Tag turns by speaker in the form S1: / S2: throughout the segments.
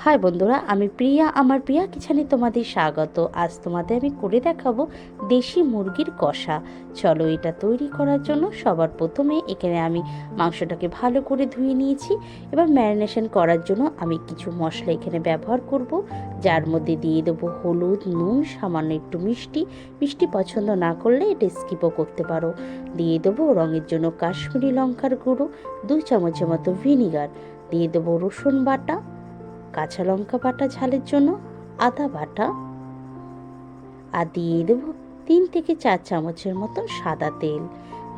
S1: High বন্ধুরা, আমি প্রিয়া। আমার প্রিয়া কিচেনে তোমাদের স্বাগত। আজ তোমাদের আমি করে দেখাবো দেশি মুরগির কষা। চলো এটা তৈরি করার জন্য সবার প্রথমে এখানে আমি মাংসটাকে ভালো করে ধুয়ে নিয়েছি এবার ম্যারিনেশন করার জন্য আমি কিছু মশলা এখানে ব্যবহার করব, যার মধ্যে দিয়ে দেবো হলুদ, নুন, সামান্য একটু মিষ্টি। মিষ্টি পছন্দ না করলে এটা স্কিপও করতে পারো। দিয়ে দেবো রঙের জন্য কাশ্মীরি লঙ্কার গুঁড়ো দুই চামচের মতো ভিনিগার। দিয়ে দেবো রসুন বাটা কাঁচা লঙ্কা বাটা ঝালের জন্য আদা বাটা আর দিয়ে দেবো তিন থেকে চার চামচের মতো সাদা তেল।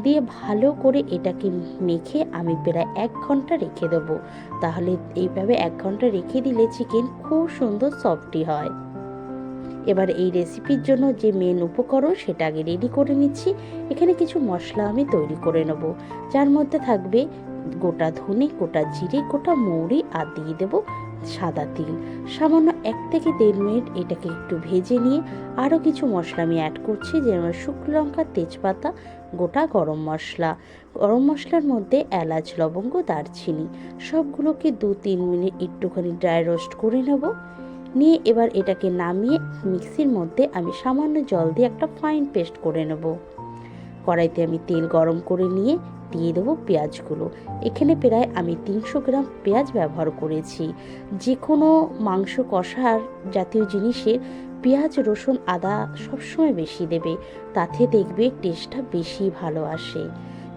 S1: দিয়ে ভালো করে এটাকে মেখে আমি প্রায় এক ঘণ্টা রেখে দেবো। তাহলে এইভাবে এক ঘণ্টা রেখে দিলে চিকেন খুব সুন্দর সফটি হয়। এবার এই রেসিপির জন্য যে মেন উপকরণ সেটা আগে রেডি করে নিচ্ছি। এখানে কিছু মশলা আমি তৈরি করে নেব। যার মধ্যে থাকবে গোটা ধনে, গোটা জিরে, গোটা মৌরি আর দিয়ে দেবো সাদা তিল। সামান্য এক থেকে দেড় মিনিট এটাকে একটু ভেজে নিয়ে আরও কিছু মশলা আমি অ্যাড করছি, যেমন শুকনো লঙ্কা, তেজপাতা, গোটা গরম মশলা। গরম মশলার মধ্যে এলাচ, লবঙ্গ, দারচিনি, সবগুলোকে দু তিন মিনিট একটুখানি ড্রাই রোস্ট করে নেব। নিয়ে এবার এটাকে নামিয়ে মিক্সির মধ্যে আমি সামান্য জল দিয়ে একটা ফাইন পেস্ট করে নেব। কড়াইতে আমি তেল গরম করে নিয়ে দিয়ে দেবো পেঁয়াজগুলো। এখানে প্রায় আমি তিনশো গ্রাম পেঁয়াজ ব্যবহার করেছি। যে কোনো মাংস কষার জাতীয় জিনিসের পেঁয়াজ, রসুন, আদা সবসময় বেশি দেবে। তাতে দেখবে টেস্টটা বেশি ভালো আসে।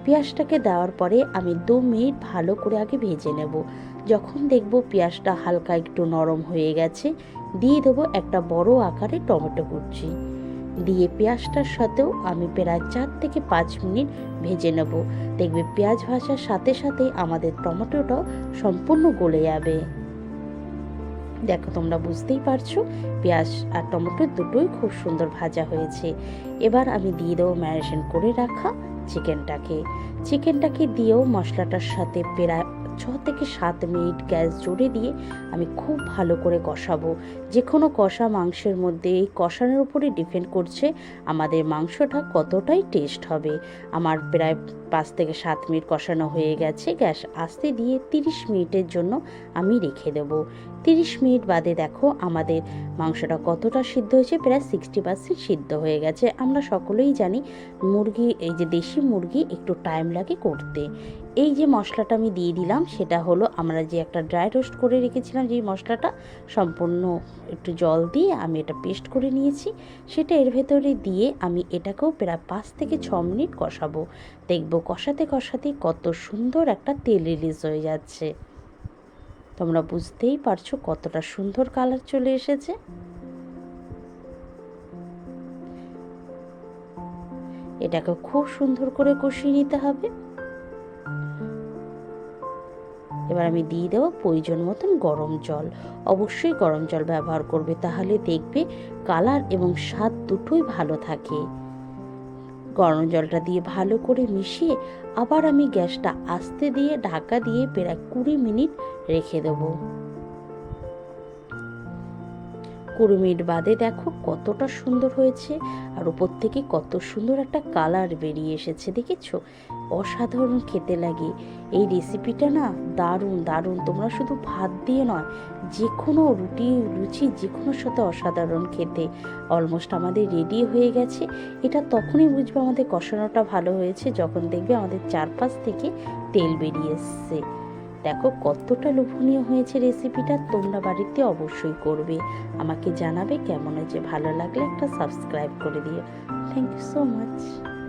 S1: পেঁয়াজটাকে দেওয়ার পরে আমি দু মিনিট ভালো করে আগে ভেজে নেব। যখন দেখব পেঁয়াজটা হালকা একটু নরম হয়ে গেছে, দিয়ে দেবো একটা বড় আকারে টমেটো কুচি। দিয়ে পেঁয়াজটার সাথেও আমি প্রায় চার থেকে পাঁচ মিনিট ভেজে নেব। দেখবে পেঁয়াজ ভাজার সাথে সাথে আমাদের টমেটোটাও সম্পূর্ণ গলে যাবে। দেখো তোমরা বুঝতেই পারছ, পেঁয়াজ আর টমেটো দুটোই খুব সুন্দর ভাজা হয়েছে। এবার আমি দিয়ে দেবো ম্যারিনেশন করে রাখা চিকেনটাকে। চিকেনটাকে দিয়েও মশলাটার সাথে প্রায় ছ থেকে সাত মিনিট গ্যাস জুড়ে দিয়ে আমি খুব ভালো করে কষাবো। যে কোনো কষা মাংসের মধ্যে এই কষানোর উপরে ডিপেন্ড করছে আমাদের মাংসটা কতটাই টেস্ট হবে। আমার প্রায় পাঁচ থেকে সাত মিনিট কষানো হয়ে গেছে, গ্যাস আস্তে দিয়ে তিরিশ মিনিটের জন্য আমি রেখে দেবো। তিরিশ মিনিট বাদে দেখো আমাদের মাংসটা কতটা সিদ্ধ হয়েছে, প্রায় সিক্সটি পার্সেন্ট সিদ্ধ হয়ে গেছে। আমরা সকলেই জানি মুরগি এই যে দেশি মুরগি একটু টাইম লাগে করতে। এই যে মশলাটা আমি দিয়ে দিলাম, সেটা হলো আমরা যে একটা ড্রাই রোস্ট করে রেখেছিলাম, যেই মশলাটা সম্পূর্ণ একটু জল দিয়ে আমি এটা পেস্ট করে নিয়েছি, সেটা এর ভেতরে দিয়ে আমি এটাকেও প্রায় পাঁচ থেকে ছ মিনিট কষাবো। দেখব কষাতে কষাতে কত সুন্দর একটা তেল রিলিজ হয়ে যাচ্ছে। তোমরা বুঝতেই পারছ কতটা সুন্দর কালার চলে এসেছে। এটাকে খুব সুন্দর করে কষিয়ে নিতে হবে। এবার আমি দিয়ে দেবো প্রয়োজন মতন গরম জল। অবশ্যই গরম জল ব্যবহার করবে, তাহলে দেখবে কালার এবং স্বাদ দুটোই ভালো থাকে। গরম জলটা দিয়ে ভালো করে মিশিয়ে আবার আমি গ্যাসটা আস্তে দিয়ে ঢাকা দিয়ে প্রায় কুড়ি মিনিট রেখে দেবো। কুড়ি মিনিট বাদে দেখো কতটা সুন্দর হয়েছে আর ওপর থেকে কত সুন্দর একটা কালার বেরিয়ে এসেছে, দেখেছ? অসাধারণ খেতে লাগে। এই রেসিপিটা না দারুণ দারুণ। তোমরা শুধু ভাত দিয়ে নয় যে কোনো রুটি, রুচি যে কোনো সাথে অসাধারণ খেতে। অলমোস্ট আমাদের রেডি হয়ে গেছে। এটা তখনই বুঝবে আমাদের কষানোটা ভালো হয়েছে, যখন দেখবে আমাদের চারপাশ থেকে তেল বেরিয়ে এসছে। দেখো কতটা লোভনীয় হয়েছে রেসিপিটা তোমরা বাড়িতে অবশ্যই করবে। আমাকে জানাবে কেমন হয়েছে, ভালো লাগলে একটা সাবস্ক্রাইব করে দিও। Thank you so much